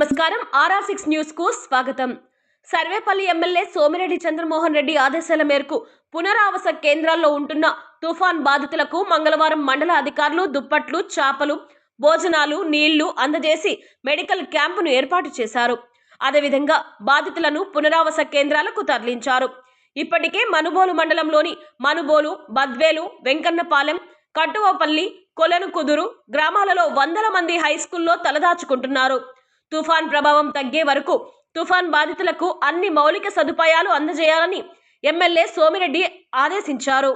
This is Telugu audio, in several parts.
నమస్కారం. ఆర్ఆర్ సిక్స్ న్యూస్కు స్వాగతం. సర్వేపల్లి ఎమ్మెల్యే సోమిరెడ్డి చంద్రమోహన్ రెడ్డి ఆదేశాల మేరకు పునరావాస కేంద్రాల్లో ఉంటున్న తుఫాన్ బాధితులకు మంగళవారం మండల అధికారులు దుప్పట్లు చాపలు భోజనాలు నీళ్ళు అందజేసి మెడికల్ క్యాంపును ఏర్పాటు చేశారు. అదేవిధంగా బాధితులను పునరావాస కేంద్రాలకు తరలించారు. ఇప్పటికే మనుబోలు మండలంలోని మనుబోలు బద్వేలు వెంకన్నపాలెం కట్టువపల్లి కొలను కుదురు గ్రామాలలో వందల మంది హై స్కూల్లో తలదాచుకుంటున్నారు. తుఫాన్ ప్రభావం తగ్గే వరకు తుఫాన్ బాధితులకు అన్ని మౌలిక సదుపాయాలు అందజేయాలని ఎమ్మెల్యే సోమిరెడ్డి ఆదేశించారు.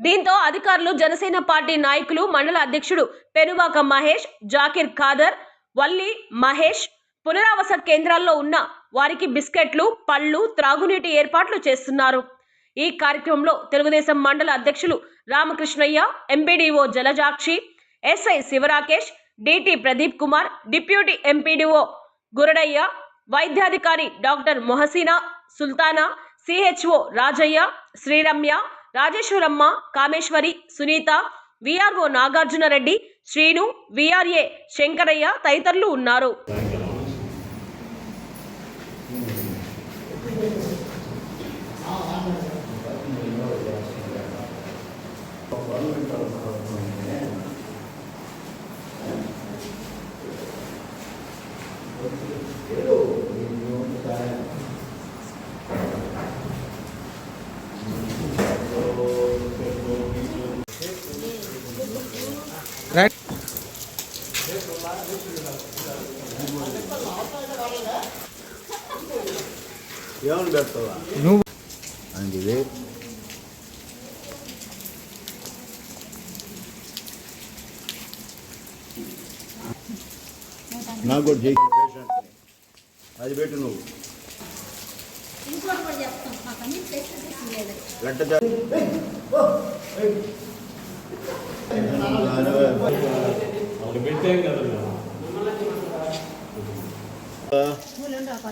దీంతో అధికారులు జనసేన పార్టీ నాయకులు మండల అధ్యక్షుడు పెనువాక మహేష్ జాకిర్ ఖాదర్ వల్లి మహేష్ పునరావాస కేంద్రాల్లో ఉన్న వారికి బిస్కెట్లు పళ్ళు త్రాగునీటి ఏర్పాట్లు చేస్తున్నారు. ఈ కార్యక్రమంలో తెలుగుదేశం మండల అధ్యక్షులు Ramakrishnaiah MPDO Jalajakshi SI Sivarakesh DT Pradeep Kumar deputy MPDO Guradaiah వైద్యాధికారి doctor Mohseena Sultana CHO Rajaiah Sriramya Rajeswaramma Kameswari Sunitha VRO Nagarjunareddy Srinu VRA Sankaraiah తదితరులు ఉన్నారు. ఏమని పెడతావా? నువ్వు అందుకే నాకు కూడా చేయి. పేషెంట్ అది పెట్టు నువ్వు. ఇంకోటి కూడా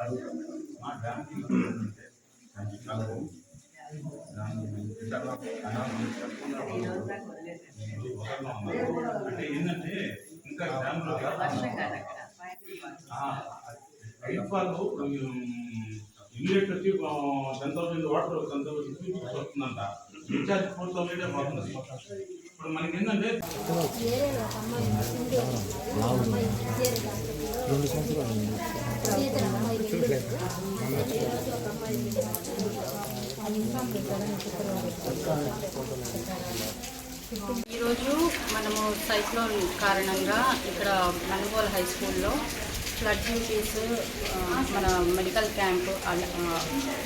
అంటే ఏంటంటే ఇంకా డ్యామ్లో రైతు వాళ్ళు ఇమీడియట్ వచ్చి ten thousand water ten thousand వస్తుందంట రీఛార్జ్ ఫోర్ థౌసండ్ వస్తుంది ఇప్పుడు మనకి ఏంటంటే రెండు సంవత్సరాలు ఈరోజు మనము సైక్లోన్ కారణంగా ఇక్కడ మనుగోల్ హై స్కూల్లో ఫ్లడ్ డ్యూటీస్ మన మెడికల్ క్యాంప్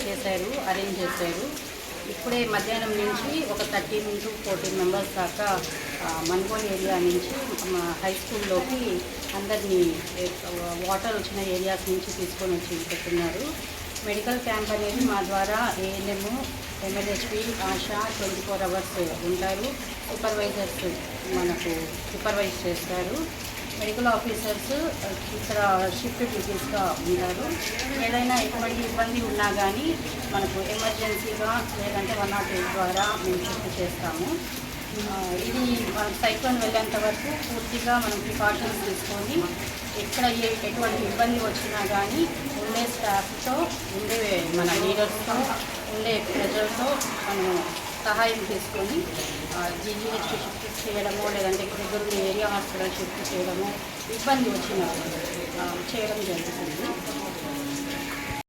చేశారు అరేంజ్ చేశారు. ఇప్పుడే మధ్యాహ్నం నుంచి ఒక థర్టీన్ టు ఫోర్టీన్ మెంబర్స్ దాకా ఆ, ఏరియా నుంచి మా హై స్కూల్లోకి అందరినీ వాటర్ వచ్చిన ఏరియాస్ నుంచి తీసుకొని వచ్చి పెట్టున్నారు. మెడికల్ క్యాంప్ అనేది మా ద్వారా ANM MLHP ASHA twenty four hours ఉంటారు. సూపర్వైజర్స్ మనకు సూపర్వైజ్ చేస్తారు. మెడికల్ ఆఫీసర్స్ ఇక్కడ షిఫ్ట్ డ్యూటీస్గా ఉంటారు. ఏదైనా ఎటువంటి ఇబ్బంది ఉన్నా కానీ మనకు ఎమర్జెన్సీగా లేదంటే వన్ నాట్ ఎయిట్ ద్వారా మేము షిఫ్ట్ చేస్తాము. ఇది మన సైక్లోన్ వెళ్ళేంత వరకు పూర్తిగా మనం ప్రికాషన్స్ తీసుకొని ఎక్కడ ఏ ఎటువంటి ఇబ్బంది వచ్చినా కానీ ఉండే స్టాఫ్తో ఉండే మన లీడర్స్తో ఉండే ప్రజలతో మనం సహాయం తీసుకొని జీజీహెచ్ షిఫ్ట్ చేయడము లేదంటే ఇక్కడ దగ్గర ఉన్న ఏరియా హాస్పిటల్ షిఫ్ట్ చేయడము ఇబ్బంది వచ్చిన చేయడం జరుగుతుంది.